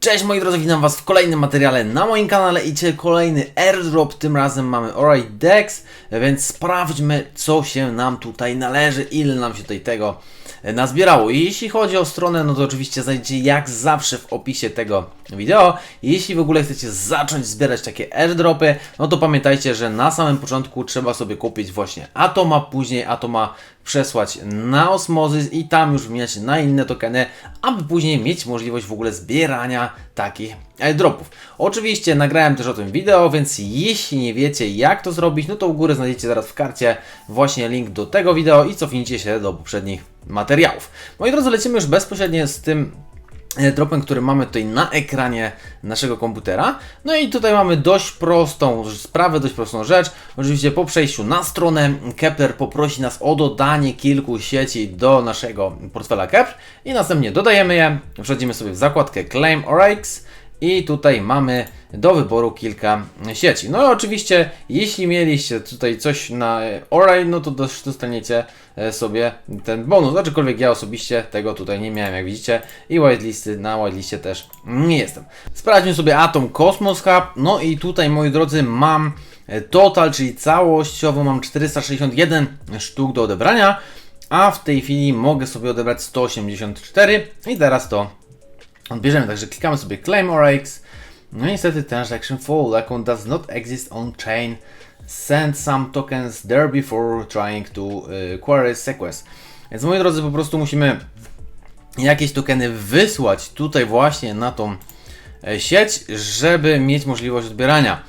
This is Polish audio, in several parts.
Cześć moi drodzy, witam was w kolejnym materiale na moim kanale i kolejny airdrop, tym razem mamy Alright Dex, więc sprawdźmy co się nam tutaj należy, ile nam się tutaj tego e, nazbierało. I jeśli chodzi o stronę, no to oczywiście znajdziecie jak zawsze w opisie tego wideo. Jeśli w ogóle chcecie zacząć zbierać takie airdropy, no to pamiętajcie, że na samym początku trzeba sobie kupić właśnie Atoma, później Atoma przesłać na Osmozys i tam już wymieniać na inne tokeny, aby później mieć możliwość w ogóle zbierania takich airdropów. Oczywiście nagrałem też o tym wideo, więc jeśli nie wiecie jak to zrobić, no to u góry znajdziecie zaraz w karcie właśnie link do tego wideo i cofnijcie się do poprzednich materiałów. Moi drodzy, lecimy już bezpośrednio z tym dropem, który mamy tutaj na ekranie naszego komputera. No i tutaj mamy dość prostą sprawę, dość prostą rzecz. Oczywiście po przejściu na stronę Kepler poprosi nas o dodanie kilku sieci do naszego portfela Kepler i następnie dodajemy je. Wchodzimy sobie w zakładkę Claim ORX i tutaj mamy do wyboru kilka sieci. No i oczywiście, jeśli mieliście tutaj coś na Oray, no to dostaniecie e, sobie ten bonus. Aczkolwiek ja osobiście tego tutaj nie miałem, jak widzicie. I whitelisty na whitelistie też nie jestem. Sprawdźmy sobie Atom Cosmos Hub. No i tutaj, moi drodzy, mam e, total, czyli całościowo mam 461 sztuk do odebrania. A w tej chwili mogę sobie odebrać 184 i teraz to odbierzemy. Także klikamy sobie Claim RX. No i niestety transaction full. Account does not exist on chain. Send some tokens there before trying to uh, query sequence. Więc moi drodzy, po prostu musimy jakieś tokeny wysłać tutaj właśnie na tą e, sieć, żeby mieć możliwość odbierania.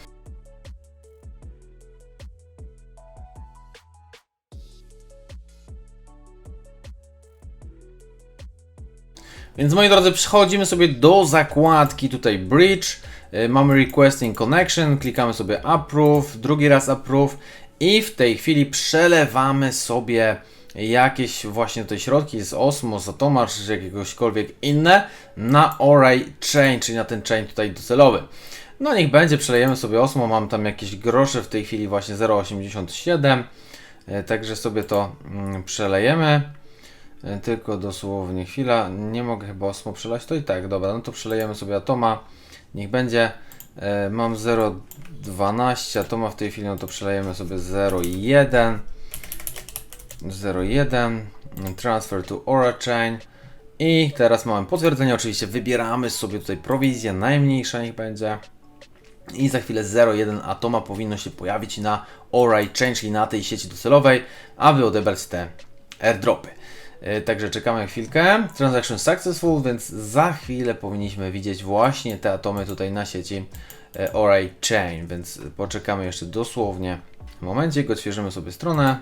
Więc moi drodzy, przechodzimy sobie do zakładki tutaj Bridge. Y, mamy Requesting Connection, klikamy sobie Approve, drugi raz Approve i w tej chwili przelewamy sobie jakieś właśnie tutaj środki z Osmo, z Atoma czy jakiegośkolwiek inne na Array Chain, czyli na ten chain tutaj docelowy. No niech będzie, przelejemy sobie Osmo, mam tam jakieś grosze w tej chwili właśnie 0,87, y, także sobie to mm, przelejemy. E, tylko dosłownie chwila. Nie mogę chyba osmo przelać. To i tak, dobra, no to przelejemy sobie atoma. Niech będzie. E, mam 0,12 atoma w tej chwili, no to przelejemy sobie 0,1. 0,1. Transfer to Aura Chain. I teraz mamy potwierdzenie. Oczywiście wybieramy sobie tutaj prowizję, najmniejsza niech będzie. I za chwilę 0,1 atoma powinno się pojawić na Aura Chain, czyli na tej sieci docelowej, aby odebrać te airdropy. E, także czekamy chwilkę. Transaction successful, więc za chwilę powinniśmy widzieć właśnie te atomy tutaj na sieci e, Array Chain, więc poczekamy jeszcze dosłownie momencik, odświeżymy sobie stronę.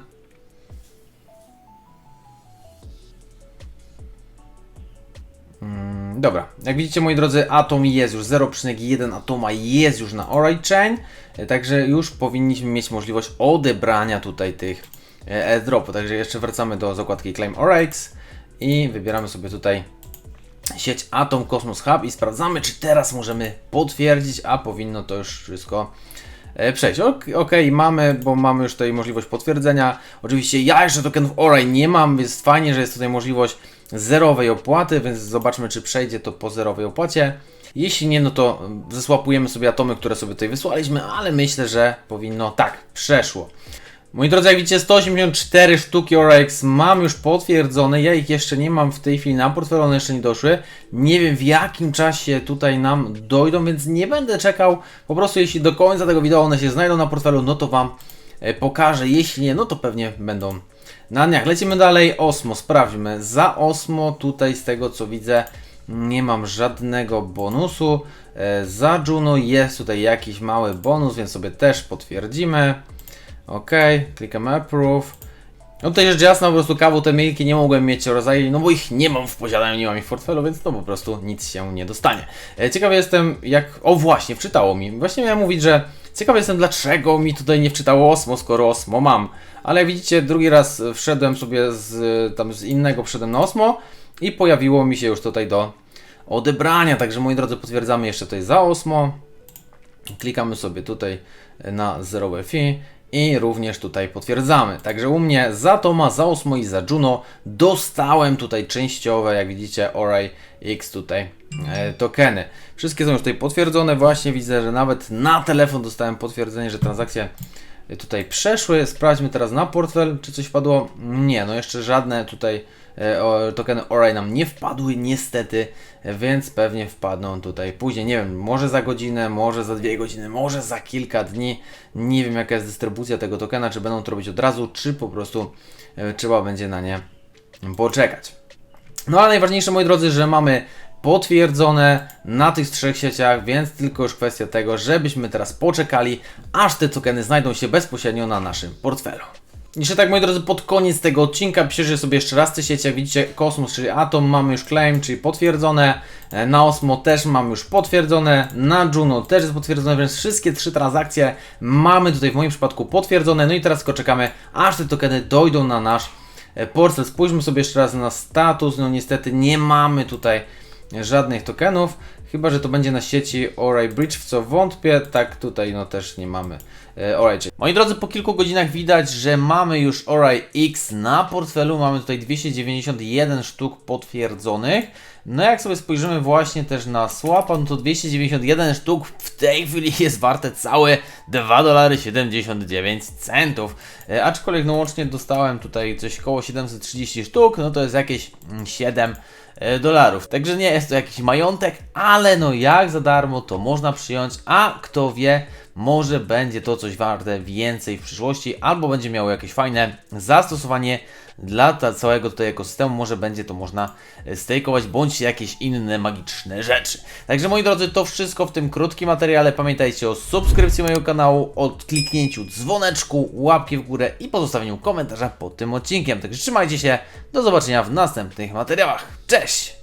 Mm, dobra, jak widzicie moi drodzy, atom jest już 0,1 atoma jest już na Array Chain, e, także już powinniśmy mieć możliwość odebrania tutaj tych airdropu. Także jeszcze wracamy do zakładki Claim ORX i wybieramy sobie tutaj sieć Atom Cosmos Hub i sprawdzamy, czy teraz możemy potwierdzić, a powinno to już wszystko e, przejść. Ok, ok, mamy, bo mamy już tutaj możliwość potwierdzenia. Oczywiście ja jeszcze tokenów Oray nie mam, więc fajnie, że jest tutaj możliwość zerowej opłaty, więc zobaczmy, czy przejdzie to po zerowej opłacie. Jeśli nie, no to zesłapujemy sobie atomy, które sobie tutaj wysłaliśmy, ale myślę, że powinno tak, przeszło. Moi drodzy, jak widzicie, 184 sztuki ORX mam już potwierdzone. Ja ich jeszcze nie mam w tej chwili na portfelu, one jeszcze nie doszły. Nie wiem w jakim czasie tutaj nam dojdą, więc nie będę czekał. Po prostu jeśli do końca tego wideo one się znajdą na portfelu, no to Wam e, pokażę. Jeśli nie, no to pewnie będą na dniach. Lecimy dalej. Osmo, sprawdźmy. Za Osmo tutaj z tego co widzę nie mam żadnego bonusu. E, za Juno jest tutaj jakiś mały bonus, więc sobie też potwierdzimy. OK, klikamy Approve. No tutaj rzecz jasna, po prostu kawu te milki nie mogłem mieć rodzaju, no bo ich nie mam w posiadaniu, nie mam ich w portfelu, więc to po prostu nic się nie dostanie. E, ciekawy jestem, jak. O, właśnie, wczytało mi. Właśnie miałem mówić, że ciekawy jestem, dlaczego mi tutaj nie wczytało Osmo, skoro Osmo mam. Ale widzicie, drugi raz wszedłem sobie z tam z innego, wszedłem na Osmo i pojawiło mi się już tutaj do odebrania. Także moi drodzy, potwierdzamy jeszcze tutaj za Osmo. Klikamy sobie tutaj na 0 fee i również tutaj potwierdzamy. Także u mnie za Toma, za Osmo i za Juno dostałem tutaj częściowe, jak widzicie, Oray X tutaj e, tokeny. Wszystkie są już tutaj potwierdzone. Właśnie widzę, że nawet na telefon dostałem potwierdzenie, że transakcje tutaj przeszły. Sprawdźmy teraz na portfel, czy coś wpadło. Nie, no jeszcze żadne tutaj tokeny Oray nam nie wpadły niestety, e, więc pewnie wpadną tutaj później. Nie wiem, może za godzinę, może za dwie godziny, może za kilka dni. Nie wiem jaka jest dystrybucja tego tokena, czy będą to robić od razu, czy po prostu e, trzeba będzie na nie poczekać. No ale najważniejsze moi drodzy, że mamy potwierdzone na tych trzech sieciach, więc tylko już kwestia tego, żebyśmy teraz poczekali, aż te tokeny znajdą się bezpośrednio na naszym portfelu. Jeszcze tak moi drodzy, pod koniec tego odcinka piszę sobie jeszcze raz te sieci, jak widzicie Kosmos, czyli Atom mamy już claim, czyli potwierdzone, E, na Osmo też mamy już potwierdzone, na Juno też jest potwierdzone, więc wszystkie trzy transakcje mamy tutaj w moim przypadku potwierdzone, no i teraz tylko czekamy, aż te tokeny dojdą na nasz e, portfel. Spójrzmy sobie jeszcze raz na status, no niestety nie mamy tutaj żadnych tokenów, chyba że to będzie na sieci Oray Bridge, w co wątpię, tak tutaj no też nie mamy. E, Oray. Moi drodzy, po kilku godzinach widać, że mamy już Oray X na portfelu, mamy tutaj 291 sztuk potwierdzonych, no jak sobie spojrzymy właśnie też na swapa, no to 291 sztuk w tej chwili jest warte całe 2 dolary 79 centów, e, aczkolwiek no łącznie dostałem tutaj coś koło 730 sztuk, no to jest jakieś mm, 7 e, dolarów. Także nie jest to jakiś majątek, ale no jak za darmo to można przyjąć, a kto wie, może będzie to coś warte więcej w przyszłości, albo będzie miało jakieś fajne zastosowanie dla całego tutaj ekosystemu, może będzie to można e, stejkować, bądź jakieś inne magiczne rzeczy. Także moi drodzy, to wszystko w tym krótkim materiale. Pamiętajcie o subskrypcji mojego kanału, o kliknięciu dzwoneczku, łapki w górę i pozostawieniu komentarza pod tym odcinkiem. Także trzymajcie się, do zobaczenia w następnych materiałach. Cześć!